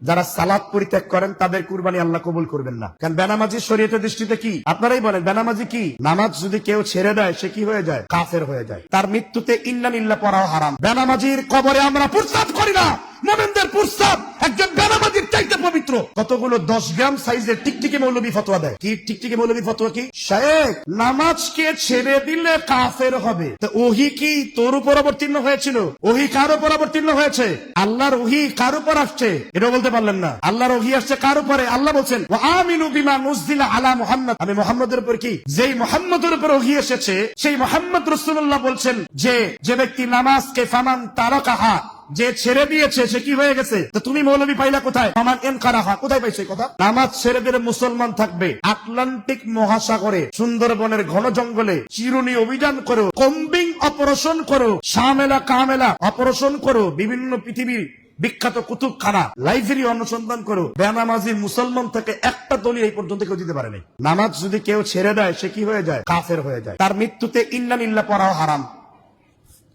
যারা সালাদ পরিত্যাগ করেন, তাদের কুরবানি আল্লাহ কবুল করবেন না। কারণ বেনামাজি শরীয়তের দৃষ্টিতে কি? আপনারাই বলেন, বেনামাজি কি? নামাজ যদি কেউ ছেড়ে দেয়, সে কি হয়ে যায়? কাফের হয়ে যায়। তার মৃত্যুতে ইন্নান ইল্লা পড়াও হারাম। বেনামাজির কবরে আমরা প্রস্তাব করি না। মোমেনদের প্রস্তাব, একজন বেনামাজির চাইতে পবিত্র। কতগুলো দশ গ্রাম সাইজের টিকটিকি মৌলবী ফতোয়া দেয়? কি টিকটিকি মৌলবী ফতোয়া কি? শেখ, নামাজকে ছেড়ে দিলে কাফের হবে। ওহি কি তোর উপর অবতীর্ণ হয়েছিল? ওহি কার উপর অবতীর্ণ হয়েছে? আল্লাহর ওহি কার উপর আসছে? এটা বলতে পারলেন না। আল্লাহর ওহি আসছে কার উপরে? আল্লাহ বলছেন আমিনু বিমা নুজিলা আলা মুহাম্মদ। আমি মোহাম্মদের উপর কি? যেই মোহাম্মদের উপর ওহি এসেছে, সেই মোহাম্মদ রসুল্লাহ বলছেন যে যে ব্যক্তি নামাজকে ফামান তারকাহা যে ছেড়ে দিয়েছে, সে কি হয়ে গেছে? তো তুমি মৌলবী পাইলা কোথায়? আমার এন কারাহা কোথায় পাইছে কথা? নামাজ ছেড়ে দিলে মুসলমান থাকবে। আটলান্টিক মহাসাগরে, সুন্দরবনের ঘন জঙ্গলে চিরুনি অভিযান করো, কম্বিং অপারেশন করো সামেলা কামেলা অপারেশন করো, বিভিন্ন পৃথিবীর বিখ্যাত কুতুব কুতুবখানা, লাইব্রেরি অনুসন্ধান করো। বেনামাজি মুসলমান থেকে একটা দলই এই পর্যন্ত কেউ দিতে পারেনি। নামাজ যদি কেউ ছেড়ে দেয়, সে কি হয়ে যায়? কাফের হয়ে যায়। তার মৃত্যুতে ইল্লা পড়াও হারাম।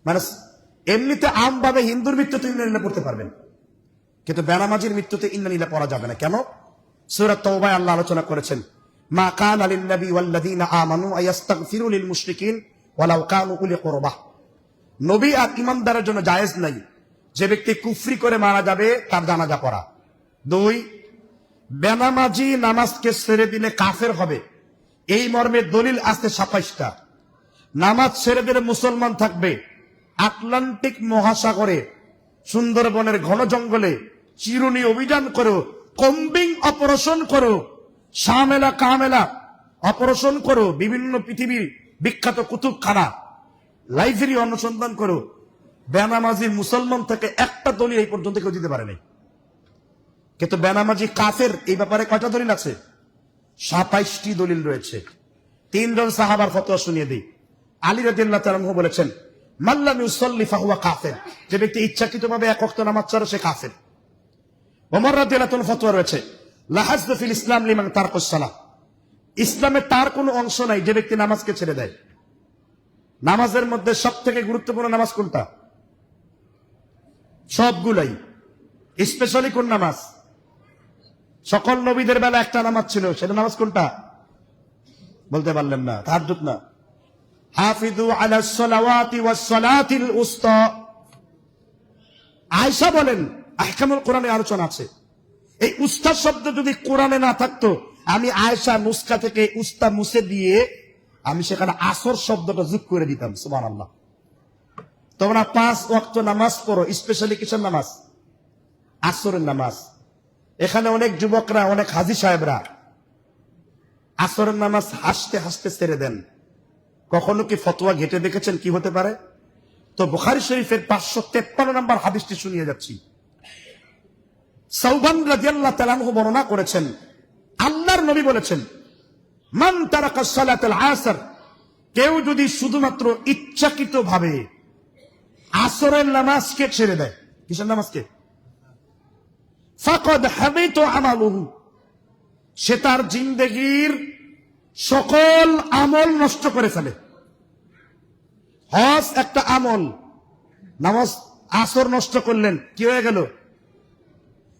মানে এমনিতে আমভাবে হিন্দুর মৃত্যুতে ইন্নানিলা পড়তে পারবেন। কিন্তু বেনামাজির মৃত্যুতে ইন্নানিলা পড়া যাবে না। কেন? সুরাত তওবায় আল্লাহ আলোচনা করেছেন, মা কান আলিন নবী ওয়াল্লাযীনা আমানু আয়াস্তাগফিরু লিল মুশরিকিন ওয়ালাউ কানু উলি কুরবা। নবী আর ইমানদারের জন্য জায়েজ নাই। যে ব্যক্তি কুফরি করে মারা যাবে, তার জানাজা পড়া। দুই, বেনামাজি নামাজকে ছেড়ে দিলে কাফের হবে। এই মর্মে দলিল আছে সাতাইশটা। নামাজ ছেড়ে দিলে মুসলমান থাকবে। আটলান্টিক মহাসাগরে, সুন্দরবনের ঘন জঙ্গলে চিরুনি অভিযান করো কম্বিং অপারেশন করো সামেলা কামেলা অপারেশন করো বিভিন্ন পৃথিবীর বিখ্যাত কুতুবখানা লাইব্রেরি অনুসন্ধান করো বেনামাজি মুসলমান থেকে একটা দলিল এই পর্যন্ত কেউ দিতে পারে নাই কিন্তু বেনামাজি কাফের এই ব্যাপারে কয়টা দলিল আছে? সাতাইশটি দলিল রয়েছে। তিনজন সাহাবার ফতোয়া শুনিয়ে দিই। আলী রাদিল্লাহ তালাহু বলেছেন মাল্লাম ইউসল্লি ফাহুয়া কাফের। যে ব্যক্তি এক অক্ত নামাজ সে কাফের। ওমর ফতোয়া রয়েছে লাহাজ ইসলাম লিমান তার কোনো অংশ নাই, যে ব্যক্তি নামাজকে ছেড়ে দেয়। নামাজের মধ্যে সব থেকে গুরুত্বপূর্ণ নামাজ কোনটা? সবগুলাই। স্পেশালি কোন নামাজ? সকল নবীদের বেলা একটা নামাজ ছিল, সেটা নামাজ কোনটা? বলতে পারলেন না, তাহাজ্জুদ না। হাফিজু আলা সালাওয়াতি ওয়াস সালাতিল উস্তা। আয়েশা বলেন, আহকামুল কোরআনে আলোচনা আছে। এই উস্তা শব্দ যদি কোরআনে না থাকতো, আমি আয়েশা নুসকা থেকে উস্তা মুছে দিয়ে আমি সেখানে আসর শব্দটা যোগ করে দিতাম, সুবহানাল্লাহ। তোমরা পাঁচ ওয়াক্ত নামাজ পড়ো, স্পেশালি কিসের নামাজ? আসরের নামাজ। এখানে অনেক যুবকরা, অনেক হাজি সাহেবরা আসরের নামাজ হাসতে হাসতে ছেড়ে দেন। কখনো কি ফতোয়া ঘেটে দেখেছেন? কি হতে পারে? তো বুখারি শরীফের পাঁচশো তেপ্পান্ন নম্বর হাদিসটি শুনিয়ে যাচ্ছি। সৌবান রাজিয়াল্লাহ তালানহু বর্ণনা করেছেন, আল্লাহর নবী বলেছেন, মান তারাকা সালাতুল আসর কেউ যদি শুধুমাত্র ইচ্ছাকৃত ভাবে আসরের নামাজকে ছেড়ে দেয়, কিসের নামাজকে? ফাকদ হাবিত আমালুহু, সে তার জিন্দেগির সকল আমল নষ্ট করে ফেলে। হজ একটা আমল। নামাজ আসর নষ্ট করলেন, কি হয়ে গেল?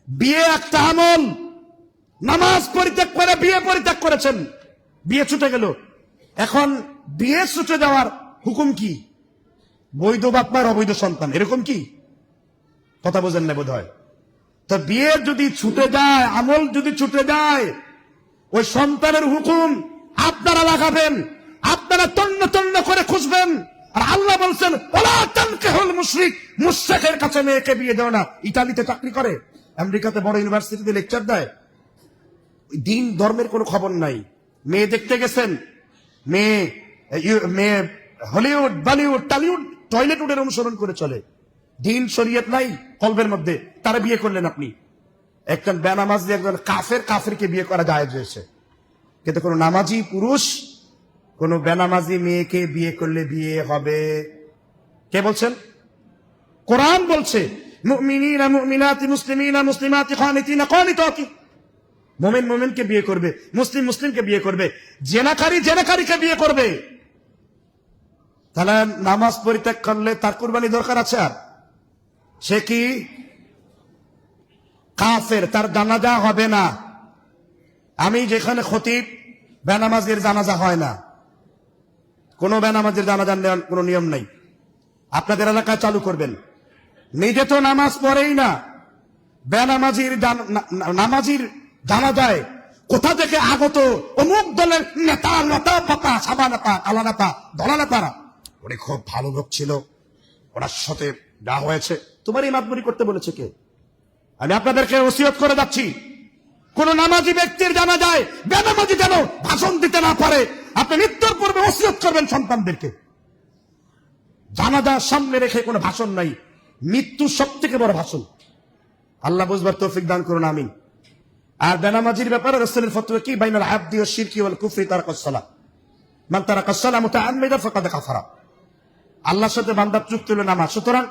বিয়ে একটা আমল। নামাজ পরিত্যাগ করে বিয়ে পরিত্যাগ করেছেন, বিয়ে ছুটে গেল। এখন বিয়ে ছুটে যাওয়ার হুকুম কি? বৈধ বাপমার অবৈধ সন্তান, এরকম কি? কথা বোঝেন না বোধ হয় তো বিয়ে যদি ছুটে যায়, আমল যদি ছুটে যায়, ওই সন্তানের হুকুম আপনারা লাগাবেন, আপনারা তন্ন তন্ন করে খুঁজবেন। আর আল্লাহ বলছেন, ওলা তানকেহুল মুশরিক মুশরিকের কাছে মেয়েকে বিয়ে দেও না। ইতালিতে চাকরি করে, আমেরিকাতে বড় ইউনিভার্সিটিতে লেকচার দেয়। দিন ধর্মের কোনো খবর নাই। মেয়ে দেখতে গেছেন। মেয়ে মেয়ে হলিউড, বলিউড, টলিউড, টয়লেট উডের অনুসরণ করে চলে। দিন শরীয়ত নাই কলবের মধ্যে। তারা বিয়ে করলেন আপনি। একজন বেনামাজ, একজন কাফের, কাফেরকে বিয়ে করা যায় হয়েছে। কিন্তু কোন নামাজি পুরুষ, কোন বেনামাজি মেয়েকে বিয়ে করলে বিয়ে হবে। কে বলছেন? কোরআন বলছে, মুমিনিনা মুমিনাতি মুসলিমিনা মুসলিমাতি খানিতিনা খানিতাতি। মোমেন মোমেনকে বিয়ে করবে, মুসলিম মুসলিমকে বিয়ে করবে, জেনাকারী জেনাকারীকে বিয়ে করবে। তাহলে নামাজ পরিত্যাগ করলে তার কুরবানি দরকার আছে আর? সে কি? কাফের, তার জানাজা হবে না। আমি যেখানে খতিব, বেনামাজির জানাজা হয় না। কোনো বেনামাজির নেওয়ার কোনো নিয়ম নেই। আপনাদের এলাকায় চালু করবেন। নিজে তো নামাজ পড়েই না। বেনামাজির নামাজির জানা যায় কোথা থেকে আগত অমুক দলের নেতা নেতা পাতা সাদা নেতা, কালা নেতা, দলা নেতারা উনি খুব ভালো লোক ছিল। ওনার সাথে যা হয়েছে। তোমার এই মাতবরি করতে বলেছে কে? আমি আপনাদেরকে ওসিয়ত করে যাচ্ছি। কোন নামাজি ব্যক্তির জানা যায়, বেনামাজি যেন ভাষণ দিতে না পারে। আপনি মৃত্যুর পূর্বে ওসিয়ত করবেন সন্তানদেরকে। জানাজার সামনে রেখে কোনো ভাষণ নাই। মৃত্যু সব থেকে বড় ভাষণ। আল্লাহ বুঝবার তৌফিক দান করুন, আমিন। আর বেনামাজির ব্যাপারে রসুলের ফতোয়া কি? বাইনাল আব্দি ও শিরকি ওয়াল কুফরি তারা কসলা মান তারা কসলা মুতাআম্মিদা ফাকাদ কাফারা। আল্লাহর সাথে বান্দার চুক্তি হলো নামাজ। সুতরাং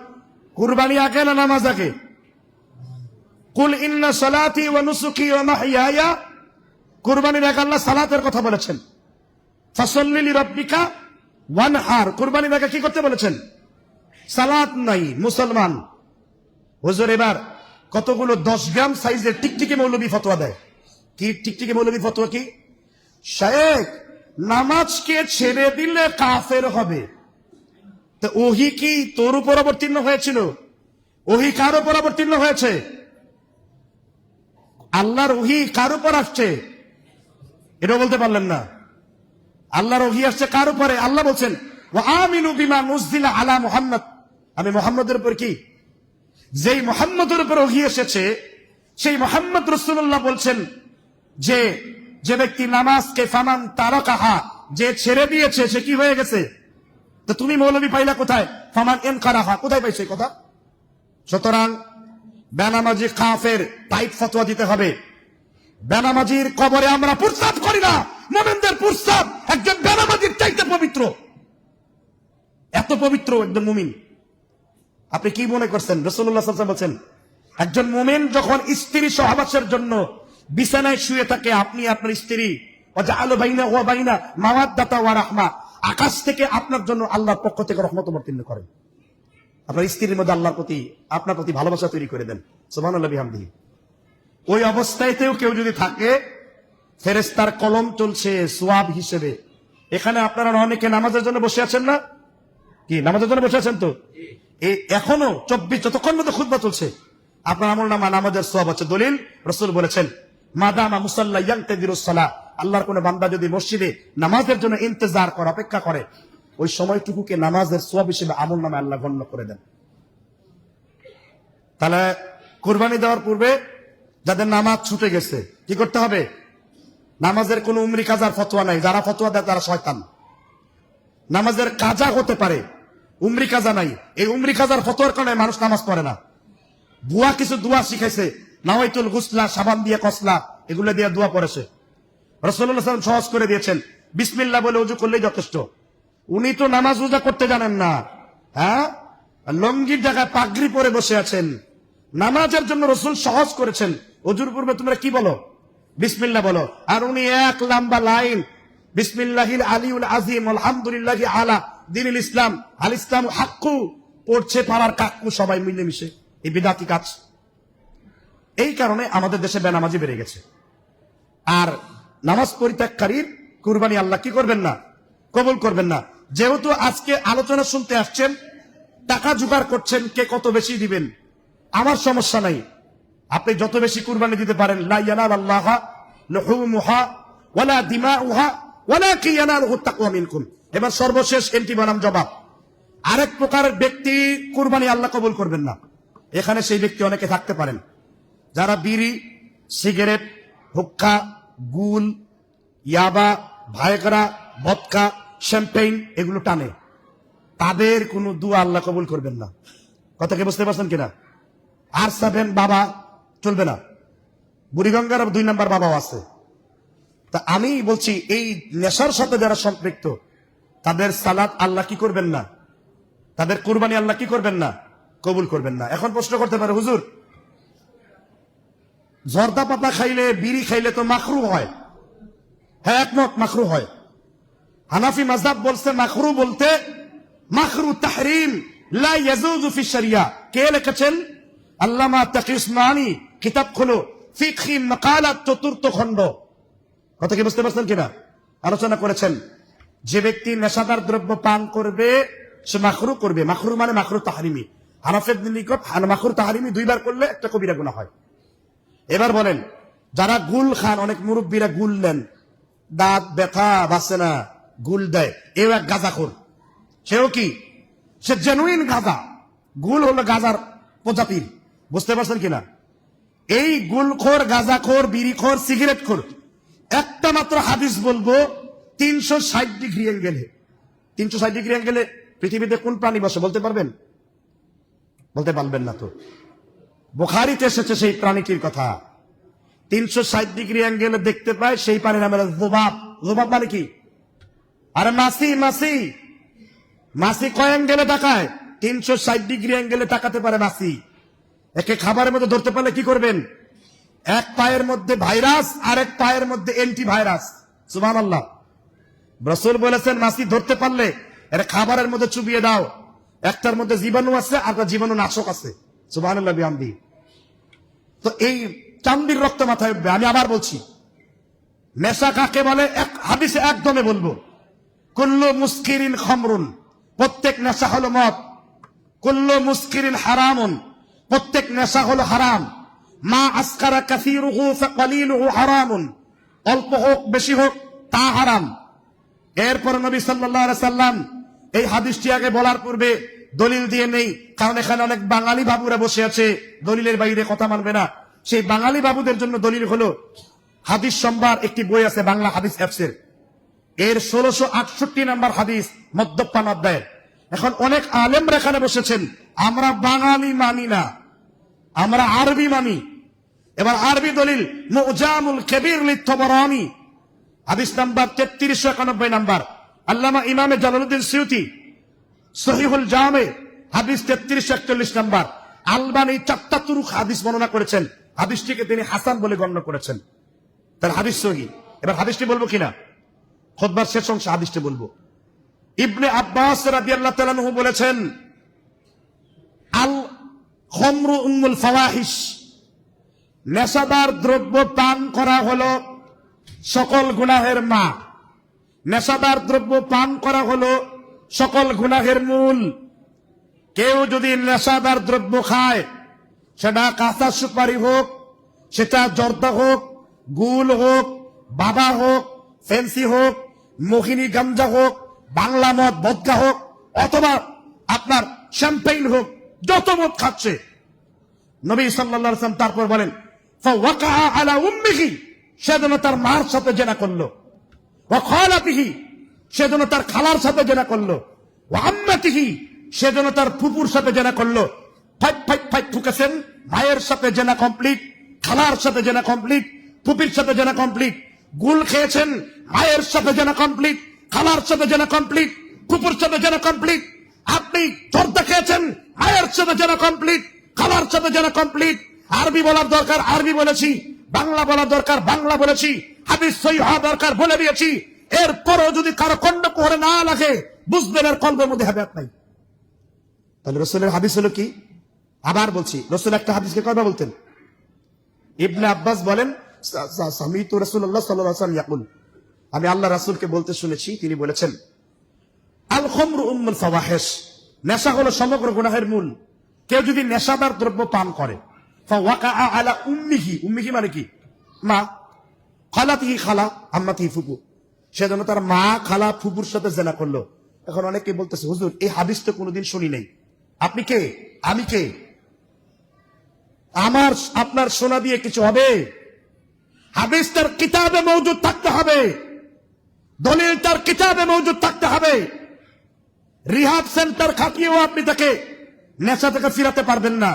কুরবানি আগে না নামাজ আগে? কুল ইন্না সালাতি ওয়া নুসুকি ওয়া মাহইয়ায়া কুরবানির আগে আল্লাহ সালাতের কথা বলেছেন। ফাসল্লি রব্বিকা ওয়ানহার। কুরবানির আগে কি করতে বলেছেন? সালাত নাই, মুসলমান। হুজুর, এবার কতগুলো দশ গ্রাম সাইজের টিকটিকি মৌলবী ফতোয়া দেয়। কি টিকটিকি মৌলবী ফতোয়া কি? শায়েক নামাজকে ছেড়ে দিলে কাফের হবে। তো ওহি কি তোর উপর অবতীর্ণ হয়েছিল? ওহি কার উপর অবতীর্ণ হয়েছে? আল্লাহর ওহি কার উপর আসছে? এটা বলতে পারলেন না। আল্লাহর ওহি আসছে কার উপরে? আল্লাহ বলছেন আমিনু বিমা নুজদিলা আলা মুহাম্মদ। আমি মোহাম্মদের উপর কি? যেই মোহাম্মদের উপর ওহি এসেছে, সেই মোহাম্মদ রসুল্লাহ বলছেন যে যে ব্যক্তি নামাজকে ফামান তারা কাহা যে ছেড়ে দিয়েছে, সে কি হয়ে গেছে? তো তুমি মৌলবী পাইলা কোথায়? ফামান এন কারাহা কোথায় পাইছে কথা? সুতরাং বেনামাজি কাফের টাইট ফতোয়া দিতে হবে। বেনামাজির কবরে আমরা প্রস্তাব করি না। মোমেনদের প্রস্তাব, একজন বেনামাজির চাইতে পবিত্র। এত পবিত্র একজন মুমিন। আপনি কি মনে করছেন? রসুল্লাহ বলছেন, একজন মুমিন যখন স্ত্রী সহবাসের জন্য বিছানায় শুয়ে থাকে, আপনি আপনার স্ত্রী আলো বাইনা ওয়া বাইনা দাতা ওয়া রাহমা, আকাশ থেকে আপনার জন্য আল্লাহর পক্ষ থেকে রহমত অবতীর্ণ করেন। আপনার স্ত্রীর মধ্যে আল্লাহর প্রতি, আপনার প্রতি ভালোবাসা তৈরি করে দেন। সুবহানাল্লাহ বিহামদিহি। ওই অবস্থায়তেও কেউ যদি থাকে ফেরেস্তার কলম চলছে সোয়াব হিসেবে। এখানে আপনারা অনেকে নামাজের জন্য বসে আছেন না? কি, নামাজের জন্য বসে আছেন তো? এই এখনও চব্বিশ, যতক্ষণ মতো খুদ্া চলছে, আপনার আমল নামা, নামাজের সোয়াব আছে দলিল রসুল বলেছেন, মাদামা মুসাল্লা ইয়াংতে দিরুসালা আল্লাহর কোন বান্দা যদি মসজিদে নামাজের জন্য ইন্তজার করে, অপেক্ষা করে ওই সময়টুকুকে নামাজের সোয়াব হিসেবে আমল নামে আল্লাহ গণ্য করে দেন। তাহলে কুরবানি দেওয়ার পূর্বে যাদের নামাজ ছুটে গেছে, কি করতে হবে? নামাজের কোন উমরি কাজার ফতোয়া নাই, যারা ফতোয়া দেয় তারা শয়তান। নামাজের কাজা হতে পারে, উমরি কাজা নাই। এই উমরি কাজার ফতোয়ার কারণে মানুষ নামাজ পড়ে না। বুয়া কিছু দোয়া শিখাইছে, নাওয়াইতুল গুসলা, সাবান দিয়ে কসলা, এগুলো দিয়ে দোয়া পড়েছে। রসল্লাহ সহজ করে দিয়েছেন, বিসমিল্লাহ বলে উজু করলেই যথেষ্ট। উনি তো নামাজ রোজা করতে জানেন না। হ্যাঁ? লঙ্গির জায়গায় পাগড়ি পরে বসে আছেন। নামাজের জন্য রসুল সহজ করেছেন। অজুর পূর্বে তোমরা কি বলো? বিসমিল্লা বলো। আর উনি এক লম্বা লাইন, বিসমিল্লাহিল আলিউল আজিম, আলহামদুলিল্লাহ আলা, দিনুল ইসলাম, আল ইসলাম হাক্কু, পড়ছে পাড়ার কাক্কু সবাই মিলেমিশে। এই বিদাতি কাজ। এই কারণে আমাদের দেশে বেনামাজি বেড়ে গেছে। আর নামাজ পরিত্যাগকারীর কুরবানি আল্লাহ কি করবেন না? কবুল করবেন না। যেহেতু আজকে আলোচনা শুনতে আসছেন, টাকা জোগাড় করছেন, কে কত বেশি দিবেন? আমার সমস্যা নাই। আপনি যত বেশি কুরবানি দিতে পারেন এবার সর্বশেষ এন্টি বানাম জবাব। আরেক প্রকার ব্যক্তি কুরবানি আল্লাহ কবুল করবেন না। এখানে সেই ব্যক্তি অনেকে থাকতে পারেন। যারা বিড়ি, সিগারেট, হুক্কা, গুল, ইয়াবা ভায়করা ভদকা শ্যাম্পেইন এগুলো টানে। তাদের কোনো দুয়া আল্লাহ কবুল করবেন না। কথাকে বুঝতে পারছেন কিনা? আর সেভেন বাবা চলবে না। বুড়িগঙ্গার দুই নম্বর বাবাও আছে। তা আমি বলছি, এই নেশার সাথে যারা সম্পৃক্ত, তাদের সালাদ আল্লাহ কি করবেন না? তাদের কুরবানি আল্লাহ কি করবেন না? কবুল করবেন না। এখন প্রশ্ন করতে পারে, হুজুর, জর্দা পাতা খাইলে, বিড়ি খাইলে তো মাখরু হয়। হ্যাঁ একমত মাখরু হয়। হানাফি মাজাব বলছে, মাখরু বলতে, মাখরু তাহরিম, লা ইয়াজুজু ফি শরিয়া। কে লিখেছেন? আল্লামা তাকি উসমানী কিতাব খোলো। ফিকহি মাকালাত, চতুর্থ খণ্ড। কথা কি বুঝতে পারছেন কিনা? আলোচনা করেছেন। যে ব্যক্তি নেশাদার দ্রব্য পান করবে, সে মাখরু করবে। মাখরু মানে মাখরু তাহারিমি। হানাফের নিকট মাখরু তাহারিমি দুইবার করলে একটা কবিরা গুণা হয়। এবার বলেন, যারা গুল খান, অনেক মুরব্বীরা গুল নেন, দাঁত ব্যথা বাসে না গুল দেয়। এও এক গাঁজাখোর সেও কি? সে জেনুইন গাঁজা। গুল হলো গাজার প্রজাতির। বুঝতে পারছেন কিনা? এই গুলখোর গাঁজাখোর বিড়িখোর সিগারেট খোর, একটা মাত্র হাদিস বলব, তিনশো ষাট ডিগ্রি অ্যাঙ্গেলে তিনশো ষাট ডিগ্রি অ্যাঙ্গেলে পৃথিবীতে কোন প্রাণী বসে, বলতে পারবেন? বলতে পারবেন না তো। বোখারিতে এসেছে সেই প্রাণীটির কথা। তিনশো ষাট ডিগ্রি অ্যাঙ্গেলে দেখতে পায়, সেই প্রাণীর নাম জোবাব। জোবাব মানে কি? আরে মাসি মাসি। মাসি কয় অ্যাঙ্গেলে তাকায়? তিনশো ষাট ডিগ্রি অ্যাঙ্গেলে তাকাতে পারে মাসি। একে খাবারের মধ্যে ধরতে পারলে কি করবেন? এক পায়ের মধ্যে ভাইরাস আর এক পায়ের মধ্যে এন্টি ভাইরাস সুমান আল্লাহ রসুল বলেছেন, মাসি, ধরতে পারলে এটা খাবারের মধ্যে চুবিয়ে দাও। একটার মধ্যে জীবাণু আছে, আর জীবাণু নাশক আছে। সুবাহ বিহামদি। তো এই চান্দির রক্ত মাথায় আমি আবার বলছি। নেশা কাকে বলে? এক হাদিসে একদমে বলব। কুল্লু মুস্কিরিন খমরুন, প্রত্যেক নেশা হলো মদ। কুল্লু মুস্কিরিন হারামুন, প্রত্যেক নেশা হলো হারাম। মা আসকারা কাসিরুহু ফাকালিলুহু হারামুন, অল্প হোক, বেশি হোক, তা হারাম। এরপর নবী সাল্লাল্লাহু সাল্লাম এই হাদিসটি আগে বলার পূর্বে দলিল দিয়ে নেই, কারণ এখানে অনেক বাঙালি বাবুরা বসে আছে, দলিলের বাইরে কথা মানবে না। সেই বাঙালি বাবুদের জন্য দলিল হলো, হাদিস সম্ভার একটি বই আছে, বাংলা হাদিস অ্যাপসের। এর ষোলশো আটষট্টি নাম্বার হাদিস মদ্যপান অধ্যায়ের। এখন অনেক আলেমরা এখানে বসেছেন। আমরা বাঙালি মানি না। আমরা আরবি মানি। এবার আরবি দলিল, মুজামুল কেবির হাদিস নাম্বার তেত্রিশশো একানব্বই নাম্বার। আল্লামা ইমামে জালালুদ্দিন সিউতি, সহিহুল জামে, হাদিস তেত্রিশশো একচল্লিশ নাম্বার। আলবানি চারটা হাদিস বর্ণনা করেছেন। হাদিসটিকে তিনি হাসান বলে গণ্য করেছেন। তার হাদিস সহি। এবার হাদিসটি বলব কিনা? খোদবার শেষ অংশে হাদিসটি বলব। ইবনে আব্বাস রাদিয়াল্লাহু তাআলা আনহু বলেছেন, আল খমরু উম্মুল ফাওয়াহিশ। নেশাদার দ্রব্য পান করা হলো সকল গুনাহের মা নেশাদার দ্রব্য পান করা হলো সকল গুনাহের মূল। কেউ যদি নেশাদার দ্রব্য খায়, সেটা কাঁচা সুপারি হোক, সেটা জর্দা হোক, গুল হোক, বাবা হোক, ফেন্সি হোক মোহিনী গাঞ্জা হোক, বাংলা মদ বদকা হোক, অথবা আপনার শ্যাম্পেইন হোক, যত মদ খাচ্ছে। নবী আলাইহি তারপর বলেন আলা উম্মিহি সেজন্য তার মার সাথে জেনা করল। খালাতিহি সেজন্য তার খালার সাথে জেনা করল। ওয়া আম্মাতিহি সেজন্য তার ফুপুর সাথে জেনা করল। ফাইট ফাইট ফাইট ঠুকেছেন মায়ের সাথে জেনা কমপ্লিট খালার সাথে জেনা কমপ্লিট ফুপির সাথে জেনা কমপ্লিট গুল খেয়েছেন, মায়ের সাথে যেন কমপ্লিট খালার সাথে যেন কমপ্লিট ফুপুর সাথে যেন কমপ্লিট আপনি জর্দা খেয়েছেন, মায়ের সাথে জেনা কমপ্লিট খালার সাথে যেন কমপ্লিট আরবি বলার দরকার, আরবি বলেছি, বাংলা বলার দরকার, বাংলা বলেছি, হাদিস সই হওয়া দরকার বলে দিয়েছি। এরপরও যদি কারও কণ্ড কোহরে না লাগে, বুঝবেন আর কল্পের মধ্যে হাবিয়াত নাই তাহলে রসুলের হাদিস হলো কি? আবার বলছি, রসুল একটা হাদিসকে কয়বার বলতেন? ইবনে আব্বাস বলেন আমি আল্লাহ রাসূলকে বলতে শুনেছি, তিনি বলেছেন আল খমরু উম্মুল ফাওয়াহিশ। নেশা হলো সমগ্র গুনাহের মূল। কেউ যদি নেশাদার দ্রব্য পান করে ফাওয়াকা আলা উম্মিহি। উম্মিহি মানে কি? মা। খালাতিহি খালা, আম্মাতিহি ফুপু। সেজন্য তার মা, খালা, ফুপুর সাথে জেনা করল। এখন অনেকে বলতেছে, হুজুর, এই হাদিস তো কোনোদিন শুনি নাই। আপনি কে? আমি কে? আমার, আপনার শোনা দিয়ে কিছু হবে? হাদিস তার কিতাবে মৌজুদ থাকতে হবে। দলিল তার কিতাবে মৌজুদ থাকতে হবে। রিহাব সেন্টার খাটিয়েও আপনি তাকে নেশা থেকে ফিরাতে পারবেন না।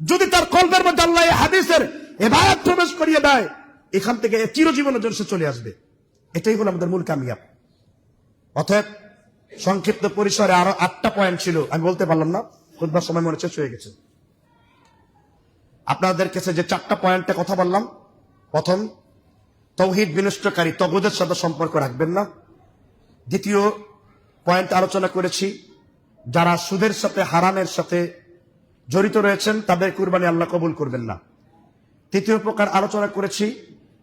যদি তার কল্পের মধ্যে আল্লাহ হাদিসের এবার প্রবেশ করিয়ে দেয়, এখান থেকে চিরজীবনের জন্য সে চলে আসবে। এটাই হলো আমাদের মূল কামিয়াব। অতএব সংক্ষিপ্ত পরিসরে আরও আটটা পয়েন্ট ছিল। আমি বলতে পারলাম না খুদবার সময় মনে শেষ হয়ে গেছে। আপনাদের কাছে যে চারটা পয়েন্টে কথা বললাম প্রথম, তৌহিদ বিনষ্টকারী তগুদের সাথে সম্পর্ক রাখবেন না। দ্বিতীয় পয়েন্ট আলোচনা করেছি, যারা সুদের সাথে, হারামের সাথে জড়িত রয়েছেন, তাদের কুরবানি আল্লাহ কবুল করবেন না। তৃতীয় প্রকার আলোচনা করেছি,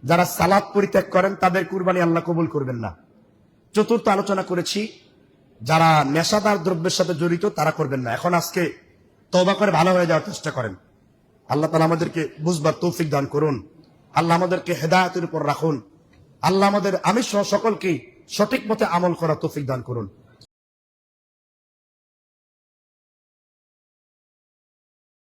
যারা সালাদ পরিত্যাগ করেন, তাদের কুরবানি আল্লাহ কবুল করবেন না। চতুর্থ আলোচনা করেছি, যারা নেশাদার দ্রব্যের সাথে জড়িত, তারা করবেন না। এখন আজকে তবা করে ভালো হয়ে যাওয়ার চেষ্টা করেন। আল্লাহ তালা আমাদেরকে বুঝবার তৌফিক দান করুন। আল্লাহ আমাদেরকে হেদায়তের উপর রাখুন। আল্লাহ আমাদের আমি সহ সকলকে সঠিক মতে আমল করা তৌফিক দান করুন।